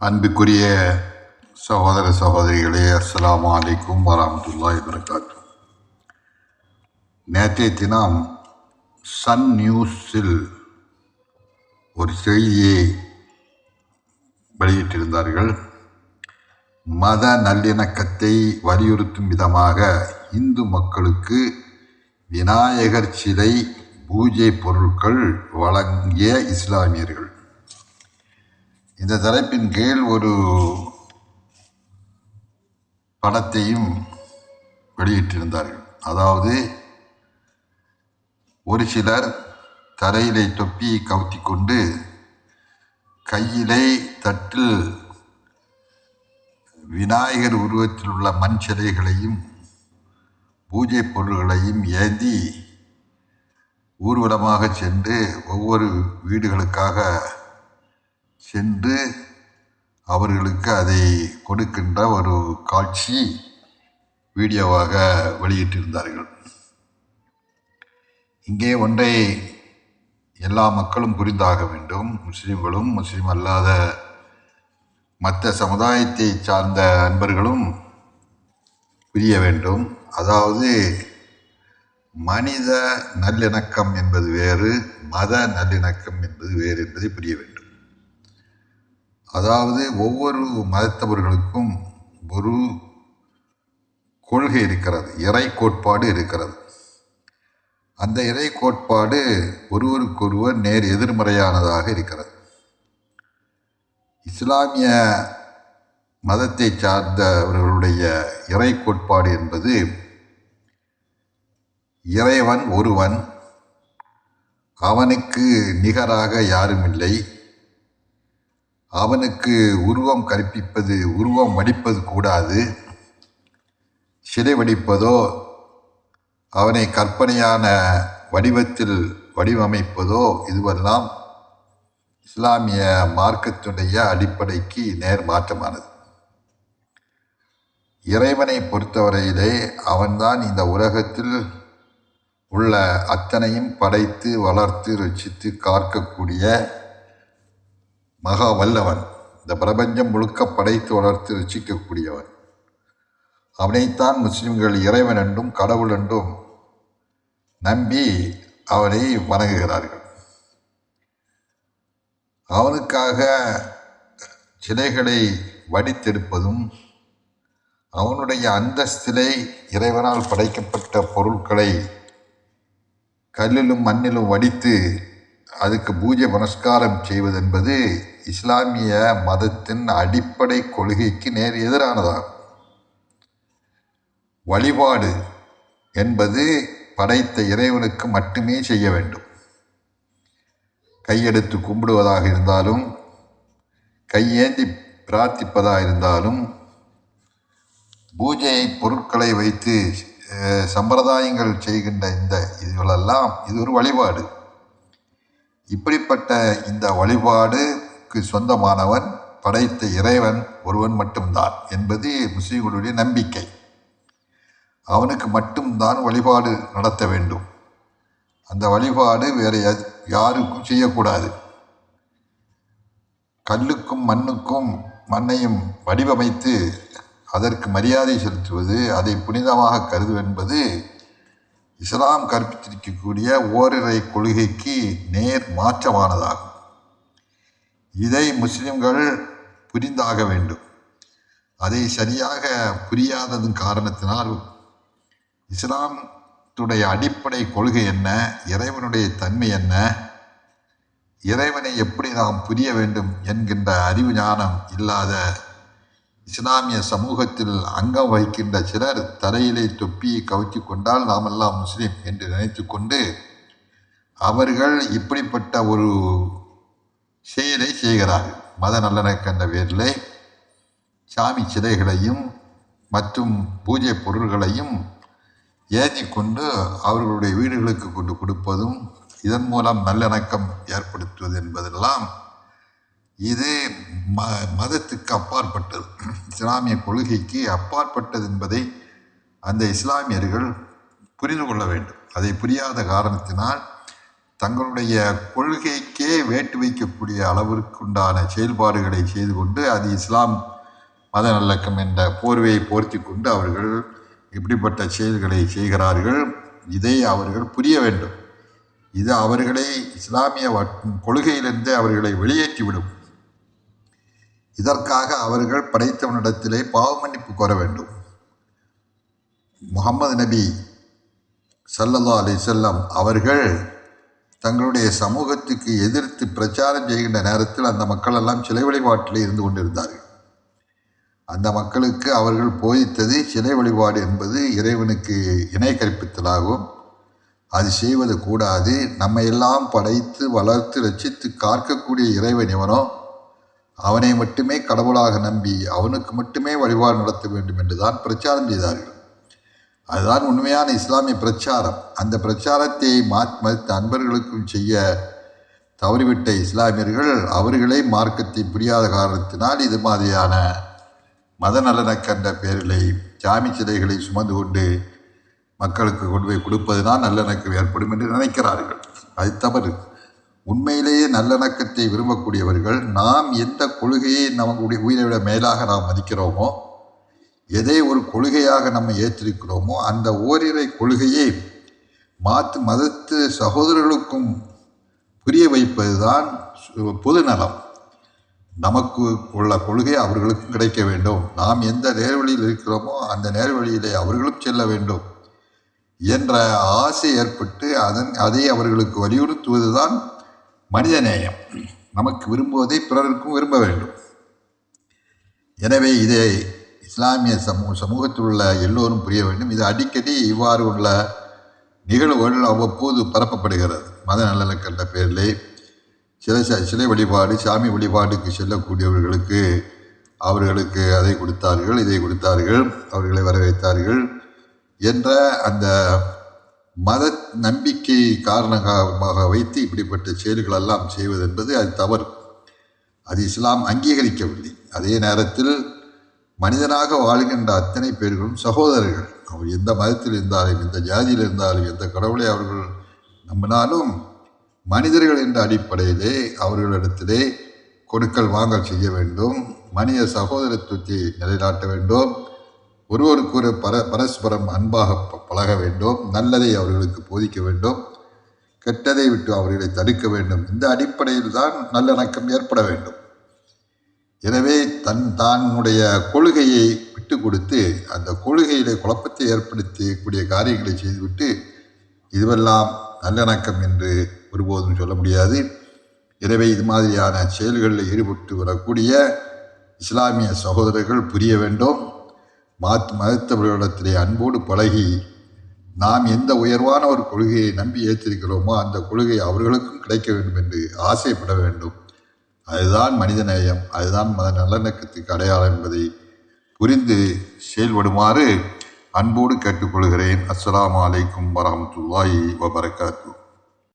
அன்புக்குரிய சகோதர சகோதரிகளே அஸ்லாம் அலைக்கும் வரமத்துல்லா வரகாத்து நேற்றைய தினம் சன் நியூஸில் ஒரு செய்தியை வெளியிட்டிருந்தார்கள். மத நல்லிணக்கத்தை வலியுறுத்தும் விதமாக இந்து மக்களுக்கு விநாயகர் சிலை பூஜை பொருட்கள் வழங்கிய இஸ்லாமியர்கள். இந்த தலைப்பின் கீழ் ஒரு படத்தையும் வெளியிட்டிருந்தார்கள். அதாவது ஒரு சிலர் தரையிலே தொப்பியை கவுத்தி கொண்டு கையிலே தட்டில் விநாயகர் உருவத்தில் உள்ள மண் சிலைகளையும் பூஜை பொருள்களையும் ஏந்தி ஊர்வலமாக சென்று ஒவ்வொரு வீடுகளுக்காக சென்று அவர்களுக்கு அதை கொடுக்கின்ற ஒரு காட்சி வீடியோவாக வெளியிட்டிருந்தார்கள். இங்கே ஒன்றை எல்லா மக்களும் புரிந்தாக வேண்டும். முஸ்லீம்களும் முஸ்லீம் அல்லாத மற்ற சமுதாயத்தை சார்ந்த அன்பர்களும் புரிய வேண்டும். அதாவது மனித நல்லிணக்கம் என்பது வேறு மத நல்லிணக்கம் என்பது வேறு என்பதை புரிய வேண்டும். அதாவது ஒவ்வொரு மதத்தவர்களுக்கும் ஒரு கொள்கை இருக்கிறது இறை கோட்பாடு இருக்கிறது. அந்த இறை கோட்பாடு ஒருவருக்கொருவர் நேர் எதிர்மறையானதாக இருக்கிறது. இஸ்லாமிய மதத்தை சார்ந்தவர்களுடைய இறை கோட்பாடு என்பது இறைவன் ஒருவன் அவனுக்கு நிகராக யாரும் இல்லை. அவனுக்கு உருவம் கற்பிப்பது உருவம் வடிப்பது கூடாது. சிலை வடிப்பதோ அவனை கற்பனையான வடிவத்தில் வடிவமைப்பதோ இதுவெல்லாம் இஸ்லாமிய மார்க்கத்துடைய அடிப்படைக்கு நேர் மாற்றமானது. இறைவனை பொறுத்தவரையிலே அவன்தான் இந்த உலகத்தில் உள்ள அத்தனையும் படைத்து வளர்த்து ரசித்து காக்கக்கூடிய மகா வல்லவன் இந்த பிரபஞ்சம் முழுக்க படைத்து வளர்த்து ரசிக்கக்கூடியவன். அவனைத்தான் முஸ்லிம்கள் இறைவன் என்றும் கடவுள் என்றும் நம்பி அவனை வணங்குகிறார்கள். அவனுக்காக சிலைகளை வடித்தெடுப்பதும் அவனுடைய அந்தஸ்திலை இறைவனால் படைக்கப்பட்ட பொருட்களை கல்லிலும் மண்ணிலும் வடித்து அதுக்கு பூஜை புனஸ்காரம் செய்வதென்பது இஸ்லாமிய மதத்தின் அடிப்படை கொள்கைக்கு நேர் எதிரானதாகும். வழிபாடு என்பது படைத்த இறைவனுக்கு மட்டுமே செய்ய வேண்டும். கையெடுத்து கும்பிடுவதாக இருந்தாலும் கையேந்தி பிரார்த்திப்பதாக இருந்தாலும் பூஜை பொருட்களை வைத்து சம்பிரதாயங்கள் செய்கின்ற இந்த இதுகளெல்லாம் இது ஒரு வழிபாடு. இப்படிப்பட்ட இந்த வழிபாடுக்கு சொந்தமானவன் படைத்த இறைவன் ஒருவன் மட்டும்தான் என்பது முஸ்லீம்களுடைய நம்பிக்கை. அவனுக்கு மட்டும்தான் வழிபாடு நடத்த வேண்டும். அந்த வழிபாடு வேறு யாருக்கும் செய்யக்கூடாது. கல்லுக்கும் மண்ணுக்கும் மண்ணையும் வடிவமைத்து அதற்கு மரியாதை செலுத்துவது அதை புனிதமாக கருதுவென்பது இஸ்லாம் கற்பித்திருக்கக்கூடிய ஓரிரை கொள்கைக்கு நேர் மாற்றமானதாகும். இதை முஸ்லிம்கள் புரிந்தாக வேண்டும். அதை சரியாக புரியாததன் காரணத்தினால் இஸ்லாத்துடைய அடிப்படை கொள்கை என்ன இறைவனுடைய தன்மை என்ன இறைவனை எப்படி நாம் புரிய வேண்டும் என்கின்ற அறிவு ஞானம் இல்லாத இஸ்லாமிய சமூகத்தில் அங்கம் வகிக்கின்ற சிலர் தலையிலே தொப்பியை கவுத்தி கொண்டால் நாமெல்லாம் முஸ்லீம் என்று நினைத்து கொண்டு அவர்கள் இப்படிப்பட்ட ஒரு செயலை செய்கிறார்கள். மத நல்லிணக்கென்ற பேரிலே சாமி சிலைகளையும் மற்றும் பூஜை பொருள்களையும் ஏற்றி கொண்டு அவர்களுடைய வீடுகளுக்கு கொண்டு கொடுப்பதும் இதன் மூலம் நல்லிணக்கம் ஏற்படுத்துவது என்பதெல்லாம் இது ம மதத்துக்கு அப்பாற்பட்டது. இஸ்லாமிய கொள்கைக்கு அப்பாற்பட்டது என்பதை அந்த இஸ்லாமியர்கள் புரிந்து கொள்ள வேண்டும். அதை புரியாத காரணத்தினால் தங்களுடைய கொள்கைக்கே வேட்டு வைக்கக்கூடிய அளவிற்குண்டான செயல்பாடுகளை செய்து கொண்டு அது இஸ்லாம் மத நல்லக்கம் என்ற போர்வையை போர்த்தி கொண்டு அவர்கள் இப்படிப்பட்ட செயல்களை செய்கிறார்கள். இதை அவர்கள் புரிய வேண்டும். இது அவர்களை இஸ்லாமிய வட்- கொள்கையிலிருந்து அவர்களை வெளியேற்றிவிடும். இதற்காக அவர்கள் படைத்தவனிடத்திலே பாவ மன்னிப்பு கோர வேண்டும். முகமது நபி சல்லல்லா அலிசல்லம் அவர்கள் தங்களுடைய சமூகத்துக்கு எதிர்த்து பிரச்சாரம் செய்கின்ற நேரத்தில் அந்த மக்கள் எல்லாம் சிலை வழிபாட்டில் இருந்து கொண்டிருந்தார்கள். அந்த மக்களுக்கு அவர்கள் போதித்தது சிலை வழிபாடு என்பது இறைவனுக்கு இணை கற்பித்தலாகும். அது செய்வது கூடாது. நம்ம எல்லாம் படைத்து வளர்த்து ரசித்து காக்கக்கூடிய இறைவன் இவனோ அவனை மட்டுமே கடவுளாக நம்பி அவனுக்கு மட்டுமே வழிபாடு நடத்த வேண்டும் என்று தான் பிரச்சாரம் செய்தார்கள். அதுதான் உண்மையான இஸ்லாமிய பிரச்சாரம். அந்த பிரச்சாரத்தை மாத் மறுத்த அன்பர்களுக்கும் செய்ய தவறிவிட்ட இஸ்லாமியர்கள் அவர்களே மார்க்கத்தை புரியாத காரணத்தினால் இது மாதிரியான மத நல்லிணக்கன்ற பேரிலை சாமி சிலைகளை சுமந்து கொண்டு மக்களுக்கு கொண்டு போய் கொடுப்பதுதான் நல்லிணக்கம் ஏற்படும் என்று நினைக்கிறார்கள். அது தவறு. உண்மையிலேயே நல்லிணக்கத்தை விரும்பக்கூடியவர்கள் நாம் எந்த கொள்கையை நம்முடைய உயிரை விட மேலாக நாம் மதிக்கிறோமோ எதை ஒரு கொள்கையாக நம்ம ஏற்றிருக்கிறோமோ அந்த ஓரிரை கொள்கையை மாற்று மதத்து சகோதரர்களுக்கும் புரிய வைப்பதுதான் பொதுநலம் நமக்கு உள்ள கொள்கை அவர்களுக்கும் கிடைக்க வேண்டும். நாம் எந்த நேர்வழியில் இருக்கிறோமோ அந்த நேர்வழியிலே அவர்களும் செல்ல வேண்டும் என்ற ஆசை ஏற்பட்டு அதன் அதை அவர்களுக்கு வலியுறுத்துவதுதான் மனிதநேயம் நமக்கு விரும்புவதை பிறருக்கும் விரும்ப வேண்டும். எனவே இதை இஸ்லாமிய சமூக சமூகத்தில் உள்ள எல்லோரும் புரிய வேண்டும். இது அடிக்கடி இவ்வாறு உள்ள நிகழ்வுகள் அவ்வப்போது பரப்பப்படுகிறது. மத நல்லிணக்கம் பேரிலே சிலை சிலை வழிபாடு சாமி வழிபாடுக்கு செல்லக்கூடியவர்களுக்கு அவர்களுக்கு அதை கொடுத்தார்கள் இதை கொடுத்தார்கள் அவர்களை வரவேற்றார்கள் என்ற அந்த மத நம்பிக்கை காரணமாக வைத்து இப்படிப்பட்ட செயல்கள் எல்லாம் செய்வது என்பது அது தவறு. அது இஸ்லாம் அங்கீகரிக்கவில்லை. அதே நேரத்தில் மனிதனாக வாழ்கின்ற அத்தனை பேர்களும் சகோதரர்கள். அவர் எந்த மதத்தில் இருந்தாலும் எந்த ஜாதியில் இருந்தாலும் எந்த கடவுளை அவர்கள் நம்பினாலும் மனிதர்கள் என்ற அடிப்படையிலே அவர்களிடத்திலே கொடுக்கல் வாங்கல் செய்ய வேண்டும். மனித சகோதரத்துவத்தை நிலைநாட்ட வேண்டும். ஒருவருக்கு ஒரு பர பரஸ்பரம் அன்பாக ப- பழக வேண்டும் நல்லதை அவர்களுக்கு போதிக்க வேண்டும் கெட்டதை விட்டு அவர்களை தடுக்க வேண்டும். இந்த அடிப்படையில் தான் நல்லிணக்கம் ஏற்பட வேண்டும். எனவே தன் தன்னுடைய கொள்கையை விட்டு கொடுத்து அந்த கொள்கையிலே குழப்பத்தை ஏற்படுத்தக்கூடிய காரியங்களை செய்துவிட்டு இதுவெல்லாம் நல்லிணக்கம் என்று ஒருபோதும் சொல்ல முடியாது. எனவே இது மாதிரியான செயல்களில் ஈடுபட்டு வரக்கூடிய இஸ்லாமிய சகோதரர்கள் புரிய வேண்டும். மாத் மதத்தவர்களிடத்திலே அன்போடு பழகி நாம் எந்த உயர்வான ஒரு கொள்கையை நம்பி ஏற்றிருக்கிறோமோ அந்த கொள்கை அவர்களுக்கும் கிடைக்க வேண்டும் என்று ஆசைப்பட வேண்டும். அதுதான் மனிதநேயம் அதுதான் மத நல்லிணக்கத்துக்கு அடையாளம் என்பதை புரிந்து செயல்படுமாறு அன்போடு கேட்டுக்கொள்கிறேன். அஸ்லாம் வலைக்கும் வரஹ்மத்துல்லாஹி வபரகாத்து